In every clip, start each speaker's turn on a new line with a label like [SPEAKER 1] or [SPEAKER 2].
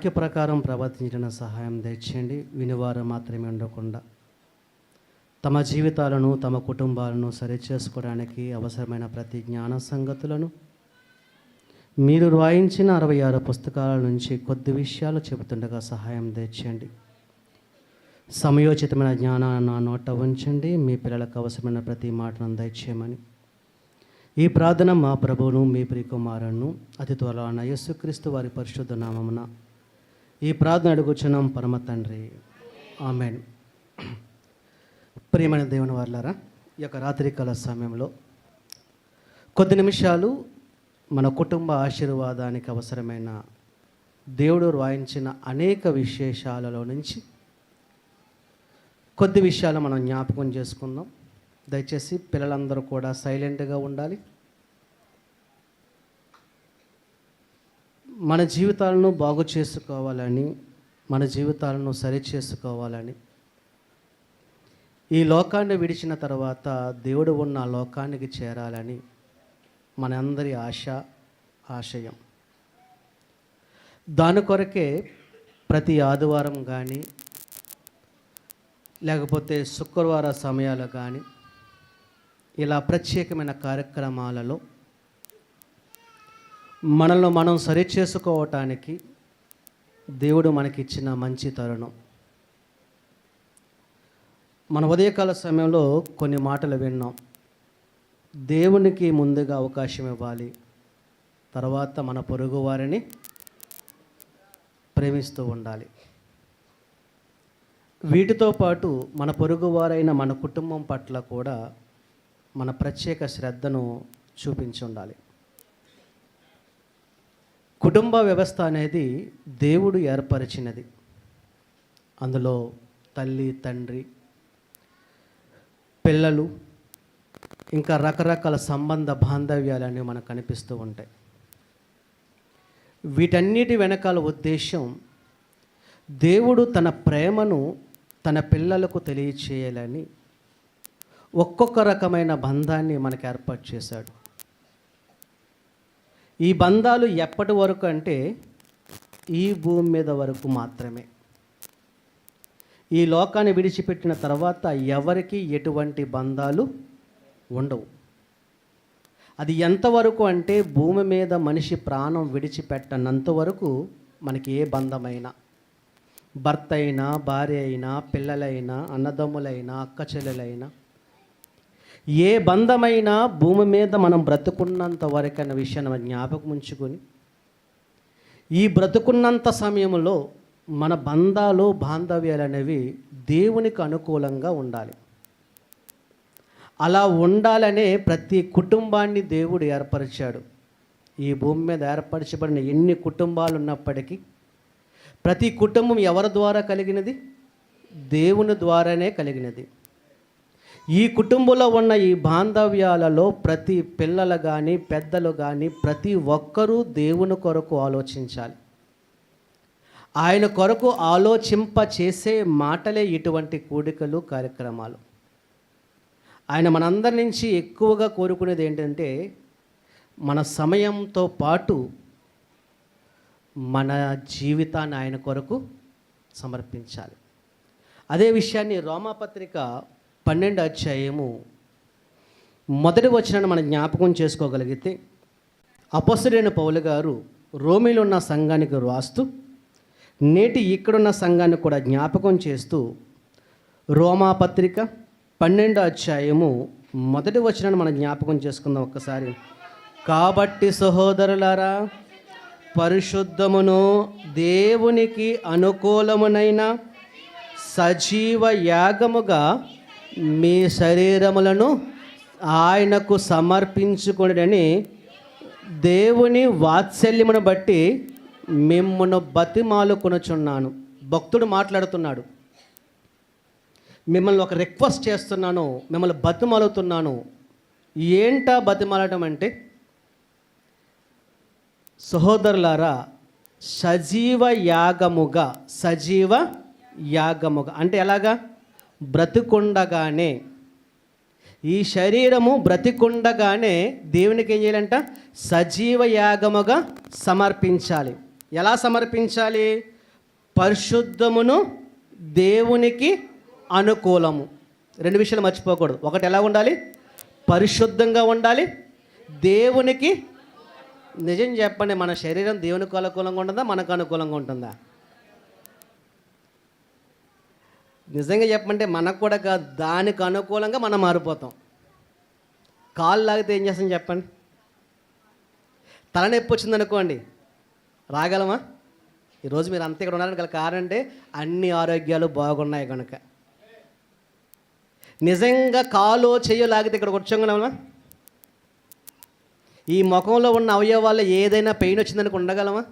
[SPEAKER 1] వాక్య ప్రకారం ప్రవర్తించిన సహాయం దయచేయండి. వినివారు మాత్రమే ఉండకుండా తమ జీవితాలను తమ కుటుంబాలను సరిచేసుకోవడానికి అవసరమైన ప్రతి జ్ఞాన సంగతులను మీరు రాయించిన అరవై ఆరు పుస్తకాల నుంచి కొద్ది విషయాలు చెబుతుండగా సహాయం తెచ్చండి సమయోచితమైన జ్ఞానాన్ని నా నోట ఉంచండి. మీ పిల్లలకు అవసరమైన ప్రతి మాటను దయచేయమని. ఈ ప్రార్థన మా ప్రభువును మీ ప్రియకుమారును అతి త్వరలో యేసుక్రీస్తు వారి పరిశుద్ధ నామమున ఈ ప్రార్థన అడుగుచున్నాం పరమ తండ్రి. ఆమెన్. ప్రియమైన దేవుని వారులారా ఈ యొక్క రాత్రికాల సమయంలో కొద్ది నిమిషాలు మన కుటుంబ ఆశీర్వాదానికి అవసరమైన దేవుడు రాయించిన అనేక విశేషాలలో నుంచి కొద్ది విషయాలు మనం జ్ఞాపకం చేసుకుందాం. దయచేసి పిల్లలందరూ కూడా సైలెంట్గా ఉండాలి. మన జీవితాలను బాగు చేసుకోవాలని మన జీవితాలను సరి చేసుకోవాలని. ఈ లోకాన్ని విడిచిన తర్వాత దేవుడు ఉన్న లోకానికి చేరాలని మనందరి ఆశ ఆశయం. దాని కొరకే ప్రతి ఆదివారం కానీ లేకపోతే శుక్రవార సమయాలు కానీ ఇలా ప్రత్యేకమైన కార్యక్రమాలలో మనల్ని మనం సరి చేసుకోవటానికి దేవుడు మనకిచ్చిన మంచి తరుణం. మన ఉదయకాల సమయంలో కొన్ని మాటలు విన్నాం. దేవునికి ముందుగా అవకాశం ఇవ్వాలి. తర్వాత మన పొరుగు వారిని ప్రేమిస్తూ ఉండాలి. వీటితో పాటు మన పొరుగువారైన మన కుటుంబం పట్ల కూడా మన ప్రత్యేక శ్రద్ధను చూపించి ఉండాలి. కుటుంబ వ్యవస్థ అనేది దేవుడు ఏర్పరిచినది. అందులో తల్లి తండ్రి పిల్లలు ఇంకా రకరకాల సంబంధ బాంధవ్యాలన్నీ మనకు కనిపిస్తూ ఉంటాయి. వీటన్నిటి వెనకాల ఉద్దేశం దేవుడు తన ప్రేమను తన పిల్లలకు తెలియచేయాలని ఒక్కొక్క రకమైన బంధాన్ని మనకు ఏర్పాటు చేశాడు. ఈ బంధాలు ఎప్పటి వరకు అంటే ఈ భూమి మీద వరకు మాత్రమే. ఈ లోకాన్ని విడిచిపెట్టిన తర్వాత ఎవరికి ఎటువంటి బంధాలు ఉండవు. అది ఎంతవరకు అంటే భూమి మీద మనిషి ప్రాణం విడిచిపెట్టనంత వరకు మనకి ఏ బంధమైనా. భర్త అయినా భార్య అయినా పిల్లలైనా అన్నదమ్ములైనా అక్క చెల్లెలైనా ఏ బంధమైనా భూమి మీద మనం బ్రతుకున్నంత వరకు అన్న విషయాన్ని జ్ఞాపకం ఉంచుకొని ఈ బ్రతుకున్నంత సమయంలో మన బంధాలు బాంధవ్యాలు అనేవి దేవునికి అనుకూలంగా ఉండాలి. అలా ఉండాలనే ప్రతి కుటుంబాన్ని దేవుడు ఏర్పరిచాడు. ఈ భూమి మీద ఏర్పరచబడిన ఎన్ని కుటుంబాలు ఉన్నప్పటికీ ప్రతి కుటుంబం ఎవరి ద్వారా కలిగినది? దేవుని ద్వారానే కలిగినది. ఈ కుటుంబంలో ఉన్న ఈ బాంధవ్యాలలో ప్రతి పిల్లలు కానీ పెద్దలు కానీ ప్రతి ఒక్కరూ దేవుని కొరకు ఆలోచించాలి. ఆయన కొరకు ఆలోచింప చేసే మాటలే ఇటువంటి కూడికలు కార్యక్రమాలు. ఆయన మనందరి నుంచి ఎక్కువగా కోరుకునేది ఏంటంటే మన సమయంతో పాటు మన జీవితాన్ని ఆయన కొరకు సమర్పించాలి. అదే విషయాన్ని రోమాపత్రిక పన్నెండు అధ్యాయము మొదటి వచనాన్ని మనం జ్ఞాపకం చేసుకోగలిగితే అపసుడైన పౌలు గారు రోమిలో ఉన్న సంఘానికి రాస్తూ నేటి ఇక్కడున్న సంఘాన్ని కూడా జ్ఞాపకం చేస్తూ రోమాపత్రిక పన్నెండు అధ్యాయము మొదటి వచనాన్ని మనం జ్ఞాపకం చేసుకుందాం ఒక్కసారి. కాబట్టి సహోదరులారా పరిశుద్ధమును దేవునికి అనుకూలమునైన సజీవ యాగముగా మీ శరీరములను ఆయనకు సమర్పించుకొనడని దేవుని వాత్సల్యమును బట్టి మిమ్మను బతిమాలుకొనుచున్నాను భక్తుడు మాట్లాడుతున్నాడు. మిమ్మల్ని ఒక రిక్వెస్ట్ చేస్తున్నాను. మిమ్మల్ని బతిమాలుతున్నాను. ఏంటా బతిమాలటం అంటే? సహోదరులారా సజీవ యాగముగా సజీవ యాగముగా. అంటే ఎలాగా? బ్రతికుండగానే. ఈ శరీరము బ్రతికుండగానే దేవునికి ఏం చేయాలంట? సజీవ యాగముగా సమర్పించాలి. ఎలా సమర్పించాలి? పరిశుద్ధమును దేవునికి అనుకూలము. రెండు విషయాలు మర్చిపోకూడదు. ఒకటి ఎలా ఉండాలి? పరిశుద్ధంగా ఉండాలి. దేవునికి నిజం చెప్పండి మన శరీరం దేవునికి అనుకూలంగా ఉంటుందా? మనకు అనుకూలంగా ఉంటుందా? నిజంగా చెప్పమంటే మనకు కూడా కాదు దానికి అనుకూలంగా మనం మారిపోతాం. కాళ్ళు లాగితే ఏం చేస్తాం చెప్పండి? తలనొప్పి వచ్చింది అనుకోండి రాగలమా? ఈరోజు మీరు అంత ఇక్కడ ఉన్నారని గల కారణం అంటే అన్ని ఆరోగ్యాలు బాగున్నాయి కనుక నిజంగా కాలో చెయ్యో లాగితే ఇక్కడ కూర్చోగలమా ఈ ముఖంలో ఉన్న అవయవాల్లో ఏదైనా పెయిన్ వచ్చిందనుకో ఉండగలమా?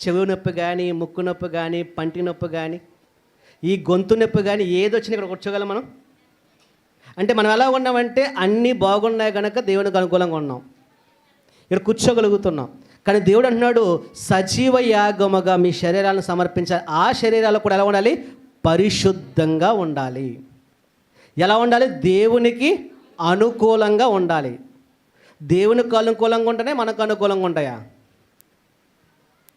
[SPEAKER 1] చెవి నొప్పి కానీ ముక్కు నొప్పి కానీ పంటి నొప్పి కానీ ఈ గొంతు నొప్పి కానీ ఏది వచ్చినా ఇక్కడ కూర్చోగలం మనం? అంటే మనం ఎలా ఉన్నామంటే అన్నీ బాగున్నాయి కనుక దేవునికి అనుకూలంగా ఉన్నాం. ఇక్కడ కూర్చోగలుగుతున్నాం. కానీ దేవుడు అంటున్నాడు సజీవ యాగముగా మీ శరీరాలను సమర్పించాలి ఆ శరీరాలు కూడా ఎలా ఉండాలి? పరిశుద్ధంగా ఉండాలి. ఎలా ఉండాలి? దేవునికి అనుకూలంగా ఉండాలి. దేవునికి అనుకూలంగా ఉంటేనే మనకు అనుకూలంగా ఉంటాయా?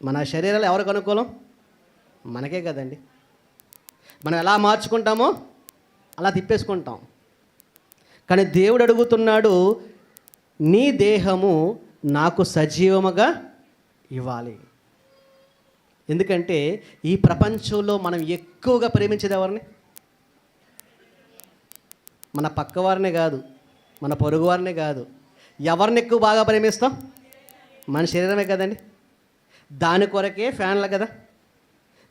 [SPEAKER 1] మన శరీరాలు ఎవరికి అనుకూలం? మనకే కదండి. మనం ఎలా మార్చుకుంటామో అలా తిప్పేసుకుంటాం. కానీ దేవుడు అడుగుతున్నాడు నీ దేహము నాకు సజీవముగా ఇవ్వాలి. ఎందుకంటే ఈ ప్రపంచంలో మనం ఎక్కువగా ప్రేమించేది ఎవరిని? మన పక్కవారినే కాదు మన పొరుగువారినే కాదు. ఎవరిని ఎక్కువ బాగా ప్రేమిస్తాం? మన శరీరమే కదండి. దాని కొరకే ఫ్యాన్లు కదా.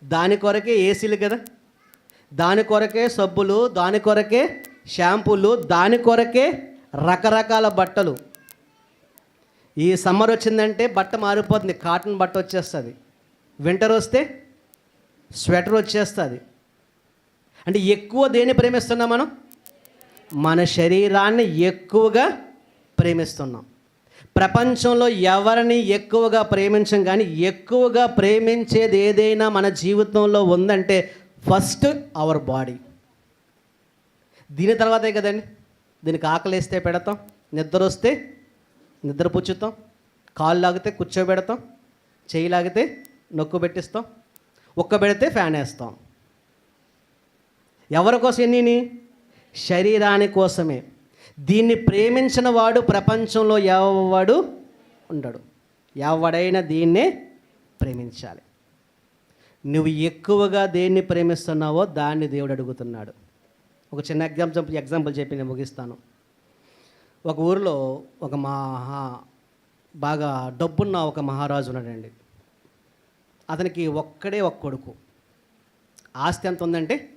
[SPEAKER 1] దాని కొరకే ఏసీలు కదా. దాని కొరకే సబ్బులు దాని కొరకే షాంపూలు దాని కొరకే రకరకాల బట్టలు. ఈ సమ్మర్ వచ్చిందంటే బట్ట మారిపోతుంది కాటన్ బట్ట వచ్చేస్తుంది. వింటర్ వస్తే స్వెటర్ వచ్చేస్తుంది. అంటే ఎక్కువ దేన్ని ప్రేమిస్తున్నాం మనం? మన శరీరాన్ని ఎక్కువగా ప్రేమిస్తున్నాం. ప్రపంచంలో ఎవరిని ఎక్కువగా ప్రేమించం కానీ ఎక్కువగా ప్రేమించేది ఏదైనా మన జీవితంలో ఉందంటే ఫస్ట్ అవర్ బాడీ. దీని తర్వాతే కదండి దీనికి ఆకలిస్తే పెడతాం నిద్ర వస్తే నిద్ర పుచ్చుతాం కాళ్ళు లాగితే కూర్చోబెడతాం చేయి లాగితే నొక్కు పెట్టిస్తాం ఒక్క పెడితే ఫ్యాన్ వేస్తాం. ఎవరి కోసం ఎన్ని శరీరాని కోసమే. దీన్ని ప్రేమించిన వాడు ప్రపంచంలో ఎవడు ఉండడు. ఎవడైనా దీన్నే ప్రేమించాలి. నువ్వు ఎక్కువగా దేన్ని ప్రేమిస్తున్నావో దాన్ని దేవుడు అడుగుతున్నాడు. ఒక చిన్న ఎగ్జాంపుల్ ఎగ్జాంపుల్ చెప్పి నేను ముగిస్తాను. ఒక ఊరిలో ఒక మహా బాగా డబ్బున్న ఒక మహారాజు ఉన్నాడండి. అతనికి ఒక్కడే ఒక కొడుకు. ఆస్తి ఎంత ఉందంటే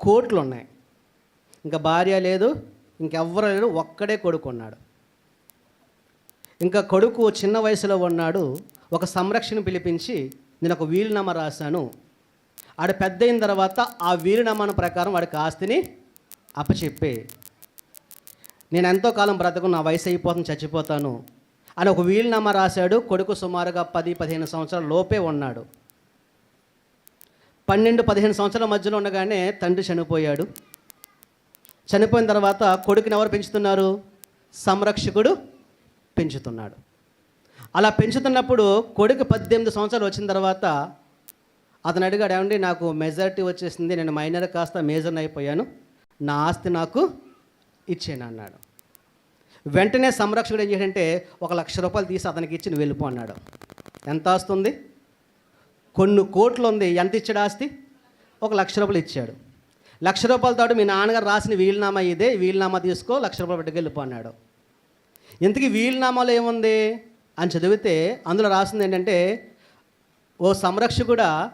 [SPEAKER 1] కోట్లు ఉన్నాయి. ఇంకా భార్య లేదు ఇంకెవ్వరు లేరు ఒక్కడే కొడుకు ఉన్నాడు. ఇంకా కొడుకు చిన్న వయసులో ఉన్నాడు ఒక సంరక్షణ పిలిపించి నేను ఒక వీలునామా రాశాను. ఆడ పెద్ద అయిన తర్వాత ఆ వీలునామాను ప్రకారం వాడికి ఆస్తిని అప్పచెప్పి. నేను ఎంతో కాలం బ్రతకు నా వయసు అయిపోతుంది చచ్చిపోతాను అని ఒక వీలునామా రాశాడు. కొడుకు సుమారుగా పది పదిహేను సంవత్సరాల లోపే ఉన్నాడు. పన్నెండు పదిహేను సంవత్సరాల మధ్యలో ఉండగానే తండ్రి చనిపోయాడు. చనిపోయిన తర్వాత కొడుకుని ఎవరు పెంచుతున్నారు? సంరక్షకుడు పెంచుతున్నాడు. అలా పెంచుతున్నప్పుడు కొడుకు పద్దెనిమిది సంవత్సరాలు వచ్చిన తర్వాత అతను అడిగాడు ఏమండి నాకు మెజారిటీ వచ్చేసింది నేను మైనర్ కాస్త మేజర్ని అయిపోయాను. నా ఆస్తి నాకు ఇచ్చాను అన్నాడు. వెంటనే సంరక్షకుడు ఏం చేశాడంటే ఒక లక్ష రూపాయలు తీసి అతనికి ఇచ్చి నువ్వు వెళ్ళిపో అన్నాడు. ఎంత ఆస్తి ఉంది కొన్ని కోట్లు ఉంది ఎంత ఇచ్చాడు ఆస్తి? ఒక లక్ష రూపాయలు ఇచ్చాడు. లక్ష రూపాయలతో మీ నాన్నగారు రాసిన వీలునామా ఇదే వీలునామా తీసుకో లక్ష రూపాయలు పెట్టుకెళ్ళిపో అన్నాడు. ఇంతకీ వీలునామాలో ఏముంది? అని చదివితే అందులో రాసింది ఏంటంటే ఓ సంరక్షకుడా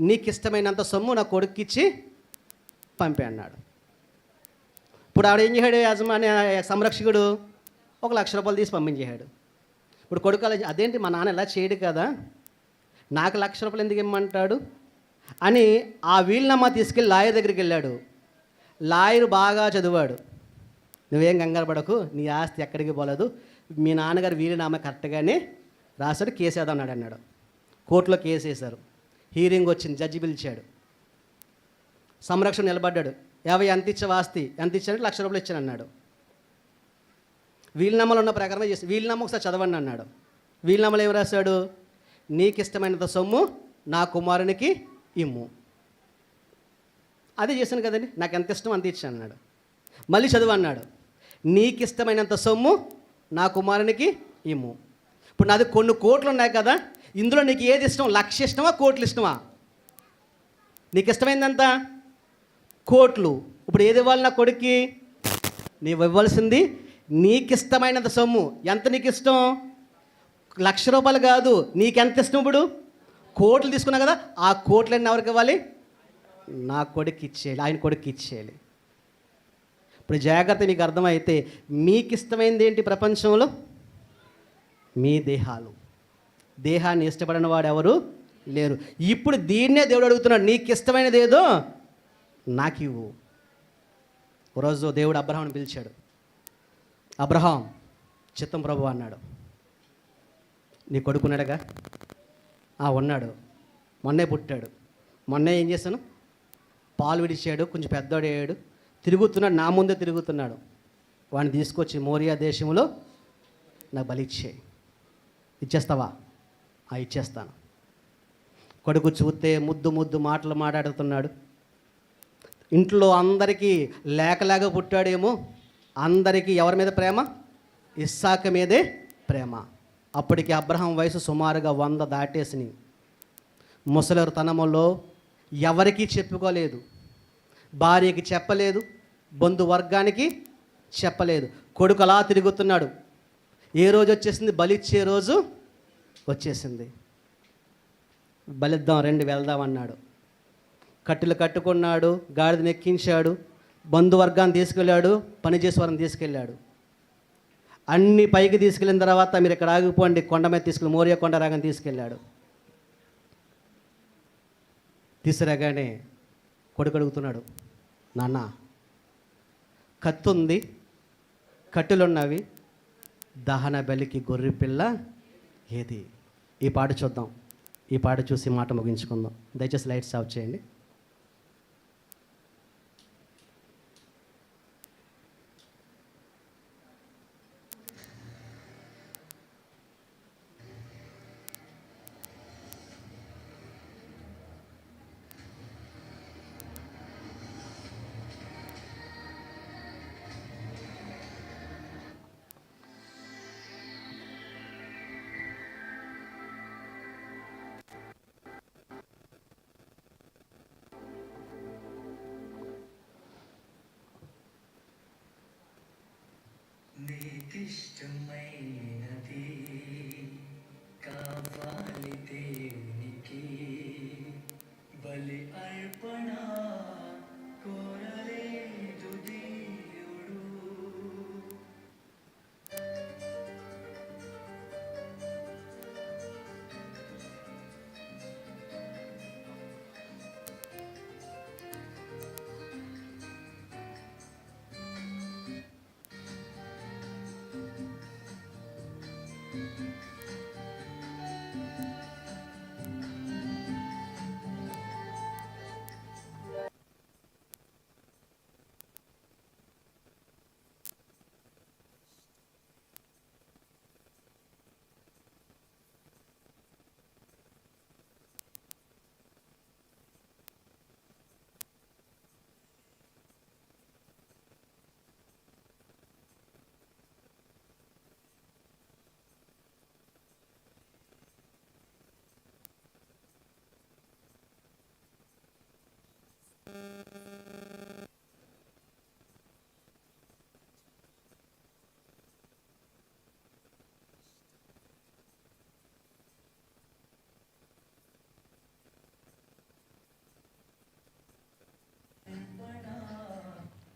[SPEAKER 1] నీకు ఇష్టమైనంత సొమ్ము నా కొడుక్కిచ్చి పంపే అన్నాడు. ఇప్పుడు ఆవిడ ఏం చేశాడు యజమాని సంరక్షకుడు? ఒక లక్ష రూపాయలు తీసి పంపించేశాడు. ఇప్పుడు కొడుకు అలా అదేంటి మా నాన్న ఇలా చేయడు కదా? నాకు లక్ష రూపాయలు ఎందుకు ఇమ్మంటాడు? అని ఆ వీలునామా తీసుకెళ్ళి లాయర్ దగ్గరికి వెళ్ళాడు. లాయర్ బాగా చదివాడు. నువ్వేం కంగారు పడకు నీ ఆస్తి ఎక్కడికి పోలేదు. మీ నాన్నగారు వీలునామా కరెక్ట్గానే రాశాడు కేసు అన్నాడు అన్నాడు. కోర్టులో కేసు వేశారు. హీరింగ్ వచ్చింది జడ్జి పిలిచాడు. సంరక్షణ నిలబడ్డాడు. యాభై ఎంత ఇచ్చే ఆస్తి ఎంత ఇచ్చాడు లక్ష రూపాయలు ఇచ్చాను అన్నాడు. వీలునామాలు ఉన్న ప్రకారమే చేసి వీలునామా ఒకసారి చదవండి అన్నాడు. వీలునామాలు ఏం రాశాడు? నీకిష్టమైనంత సొమ్ము నా కుమారునికి ఇమ్ము. అదే చేశాను కదండి నాకు ఎంత ఇష్టం అంత ఇచ్చాను అన్నాడు. మళ్ళీ చదువు అన్నాడు. నీకు ఇష్టమైనంత సొమ్ము నా కుమారునికి ఇమ్ము. ఇప్పుడు నాది కొన్ని కోట్లు ఉన్నాయి కదా ఇందులో నీకు ఏది ఇష్టం? లక్ష ఇష్టమా కోట్లు ఇష్టమా? నీకు ఇష్టమైందంత? కోట్లు. ఇప్పుడు ఏది ఇవ్వాలి నా కొడుక్కి? నీవు ఇవ్వాల్సింది నీకు ఇష్టమైనంత సొమ్ము. ఎంత నీకు ఇష్టం లక్ష రూపాయలు కాదు. నీకెంత ఇష్టం ఇప్పుడు? కోట్లు తీసుకున్నావు కదా ఆ కోట్లన్నీ ఎవరికి ఇవ్వాలి? నా కొడుకు ఇచ్చేయాలి. ఆయన కొడుకు ఇచ్చేయాలి. ఇప్పుడు జాగ్రత్త మీకు అర్థమైతే మీకు ఇష్టమైంది ఏంటి ప్రపంచంలో? మీ దేహాలు. దేహాన్ని ఇష్టపడిన వాడు ఎవరు? లేరు. ఇప్పుడు దీన్నే దేవుడు అడుగుతున్నాడు నీకు ఇష్టమైనది ఏదో? నాకు ఇవ్వు. ఒకరోజు దేవుడు అబ్రహాం పిలిచాడు. అబ్రహాం చిత్తం ప్రభు అన్నాడు. నీ కొడుకున్నాడుగా ఆ ఉన్నాడు. మొన్నే పుట్టాడు. మొన్నే ఏం చేశాను? పాలు విడిచాడు కొంచెం పెద్దోడు అయ్యాడు. తిరుగుతున్నాడు నా ముందే తిరుగుతున్నాడు. వాడిని తీసుకొచ్చి మోరియా దేశంలో నాకు బలి ఇచ్చే ఇచ్చేస్తావా? ఆ ఇచ్చేస్తాను. కొడుకు చూస్తే ముద్దు ముద్దు మాటలు మాట్లాడుతున్నాడు. ఇంట్లో అందరికీ లేకలేక పుట్టాడేమో అందరికీ ఎవరి మీద ప్రేమ? ఇస్సాక మీదే ప్రేమ. అప్పటికి అబ్రహం వయసు సుమారుగా వంద దాటేసినాయి. ముసలరు తనములో ఎవరికీ చెప్పుకోలేదు. భార్యకి చెప్పలేదు బంధువర్గానికి చెప్పలేదు. కొడుకు అలా తిరుగుతున్నాడు. ఏ రోజు వచ్చేసింది? బలిచ్చే రోజు వచ్చేసింది. బలిద్దాం రెండు వెళ్దాం అన్నాడు. కట్టెలు కట్టుకున్నాడు గాడిదని ఎక్కించాడు బంధువర్గాన్ని తీసుకెళ్ళాడు పనిచేసేవారిని తీసుకెళ్ళాడు. అన్ని పైకి తీసుకెళ్ళిన తర్వాత మీరు ఇక్కడ ఆగిపోండి కొండ మీద తీసుకెళ్ళి మోరియా కొండ రాగానే తీసుకెళ్ళాడు. తీసుకురాగానే కొడుకు అడుగుతున్నాడు నాన్న కత్తి ఉంది కట్టెలున్నవి దహన బలికి గొర్రె పిల్ల ఏది? ఈ పాట చూద్దాం. ఈ పాట చూసి మాట ముగించుకుందాం. దయచేసి లైట్స్ ఆఫ్ చేయండి.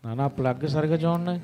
[SPEAKER 2] నా ప్లగ్ సరిగ్గా చూడండి.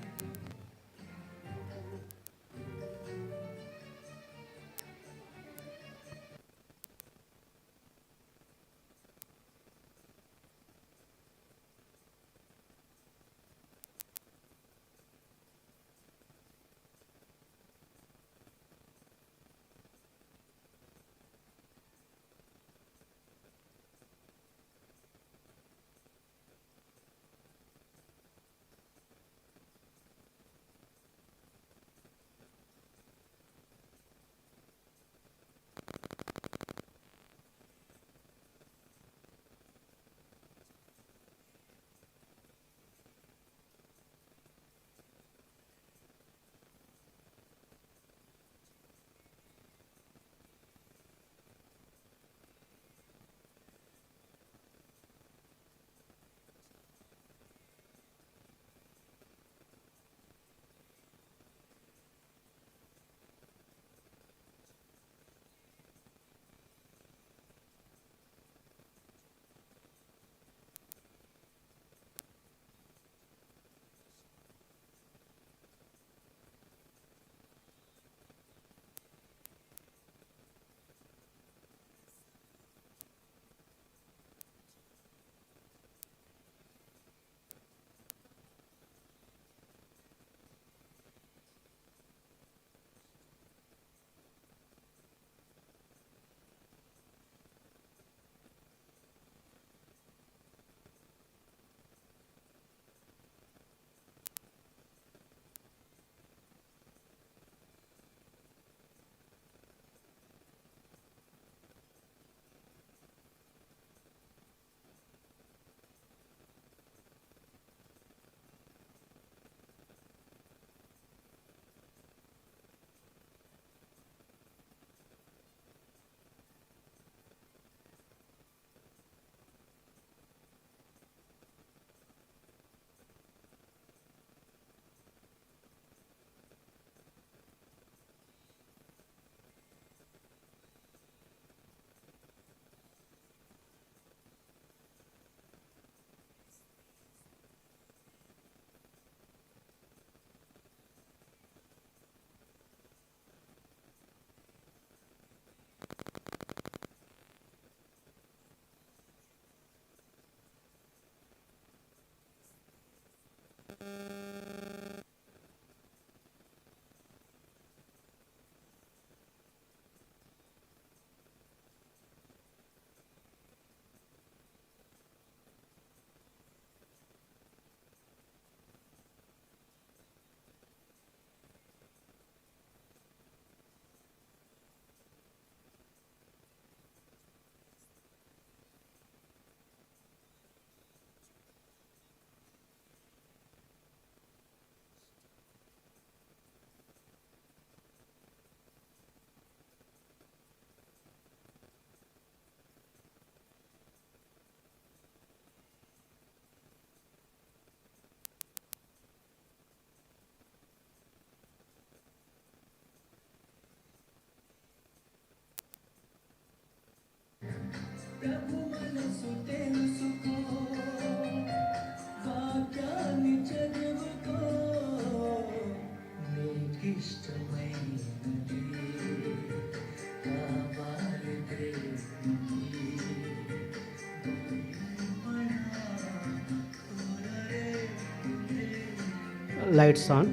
[SPEAKER 1] లైట్స్ ఆన్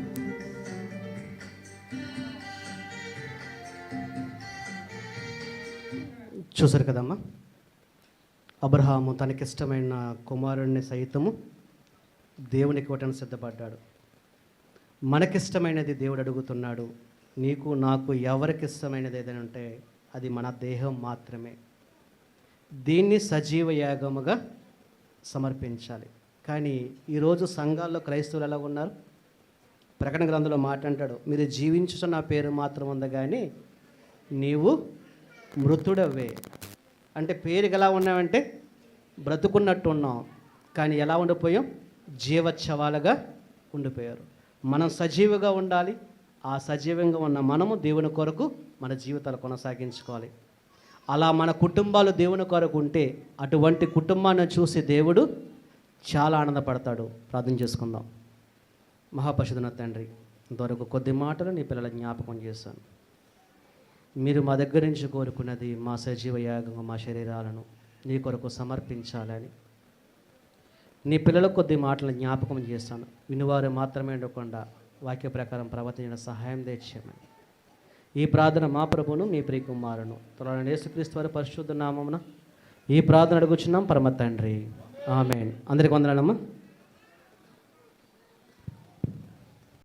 [SPEAKER 1] చూసారు కదమ్మా? అబ్రహాము తనకిష్టమైన కుమారుణ్ణి సైతము దేవునికి ఇవ్వటానికి సిద్ధపడ్డాడు. మనకిష్టమైనది దేవుడు అడుగుతున్నాడు నీకు నాకు ఎవరికి ఇష్టమైనది ఏదైనా ఉంటే అది మన దేహం మాత్రమే. దీన్ని సజీవ యాగముగా సమర్పించాలి. కానీ ఈరోజు సంఘాల్లో క్రైస్తవులు ఎలా ఉన్నారు? ప్రకటన గ్రంథంలో మాట అంటాడు మీరు జీవించుతున్న నా పేరు మాత్రం ఉంది కానీ నీవు మృతుడవే. అంటే పేరుకి ఎలా ఉన్నావంటే బ్రతుకున్నట్టు ఉన్నాం కానీ ఎలా ఉండిపోయాం జీవోత్సవాలుగా ఉండిపోయారు. మనం సజీవుగా ఉండాలి ఆ సజీవంగా ఉన్న మనము దేవుని కొరకు మన జీవితాలు కొనసాగించుకోవాలి. అలా మన కుటుంబాలు దేవుని కొరకు ఉంటే అటువంటి కుటుంబాన్ని చూసి దేవుడు చాలా ఆనందపడతాడు. ప్రార్థన చేసుకుందాం. మహాపరిషుధన తండ్రి ఇంతవరకు కొద్ది మాటలు నీ పిల్లల జ్ఞాపకం చేశాను. మీరు మా దగ్గర నుంచి కోరుకున్నది మా సజీవ యాగము మా శరీరాలను నీ కొరకు సమర్పించాలని. నీ పిల్లలకు కొద్ది మాటలు జ్ఞాపకం చేస్తాను వినివారు మాత్రమే ఉండకుండా వాక్య ప్రకారం ప్రవర్తించిన సహాయం తెచ్చామని. ఈ ప్రార్థన మా ప్రభును మీ ప్రియకుమారును త్వరలో యేసుక్రీస్తు వారి పరిశుద్ధ నామమున ఈ ప్రార్థన అడుగుచున్నాం. పరమ తండ్రి. ఆమె అందరికి వందనమ్మా